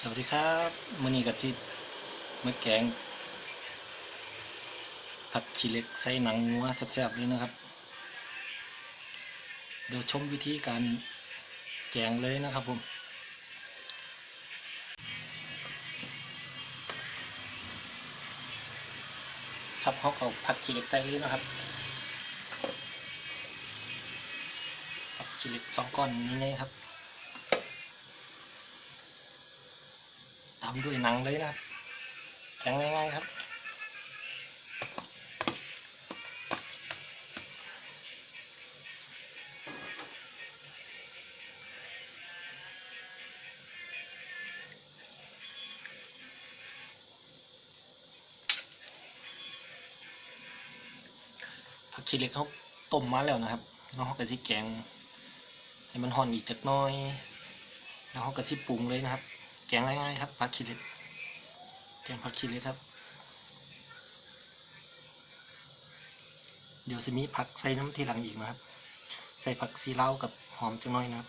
สวัสดีครับมือนี้กับจิบมือแกงผักขี้เล็กใส่หนังงัวแซ่บๆเลยนะครับ เดี๋ยวชมวิธีการแกงเลยนะครับผมครับเขาเอาผักขี้เล็กใส่เลยนะครับผักขี้เล็กสองก้อนนี่ๆครับ ตามด้วยหนังเลยนะครับแข็งง่ายๆครับผักชีเล็กเขาต้มมาแล้วนะครับแล้วเขาก็สิแกงให้มันห่อนอีกจักน้อย แล้วเขาก็สิปรุงเลยนะครับ งง่ายๆครับผักชีเล็กแกงผักชีเล็กครับ เดี๋ยวจะมีผักใส่น้ำทีหลังอีกนะครับ ใส่ผักซีเล้าวกับหอมจังน้อยนะครับ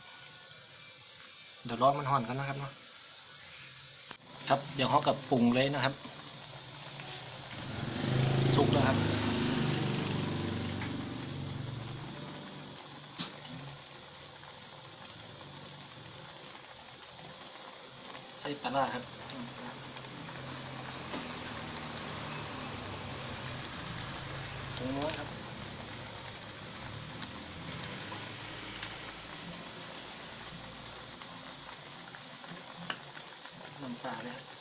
เดี๋ยวรอมันห่อนกันนะครับเนาะครับเดี๋ยวเขากับปรุงเลยนะครับ สุกแล้วครับ ใส่ปลาร้าครับตรงนู้นครับน้ำปลาเลยครับ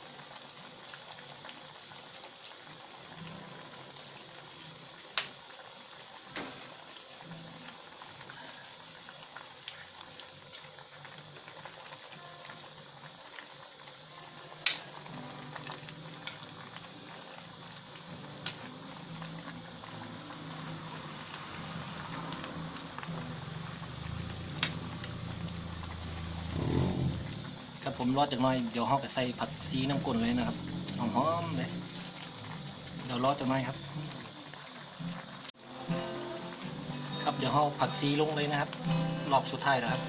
ผมรอจากหน้อยเดี๋ยวเขาก็ใส่ผักซีน้ำกลนเลยนะครับหอมๆเลยเดี๋ยวรอจากหน้อยครับ ครับเดี๋ยวเขาผักซีลงเลยนะครับ รอบสุดท้ายแล้วครับ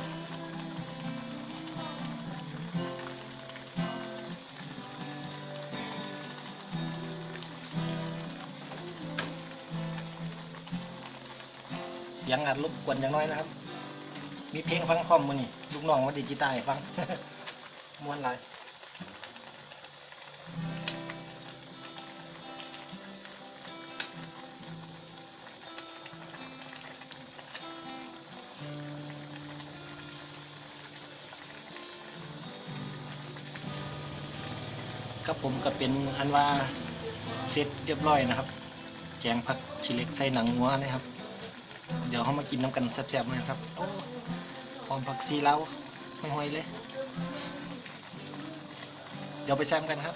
เสียงอัดรบกวนอย่างน้อยนะครับ มีเพลงฟังพร้อมมือนี่ลูกน้องมาดีดกีตาร์ฟัง ม้วนหลายครับผมก็เป็นอันว่าเสร็จเรียบร้อยนะครับ แกงผักชิเล็กใส่หนังงัวนะครับ เดี๋ยวเขามากินน้ำกันแซ่บๆนะครับโอ้หอมผักซีเล้าไม่ห่วยเลย เดี๋ยวไปแซมกันครับ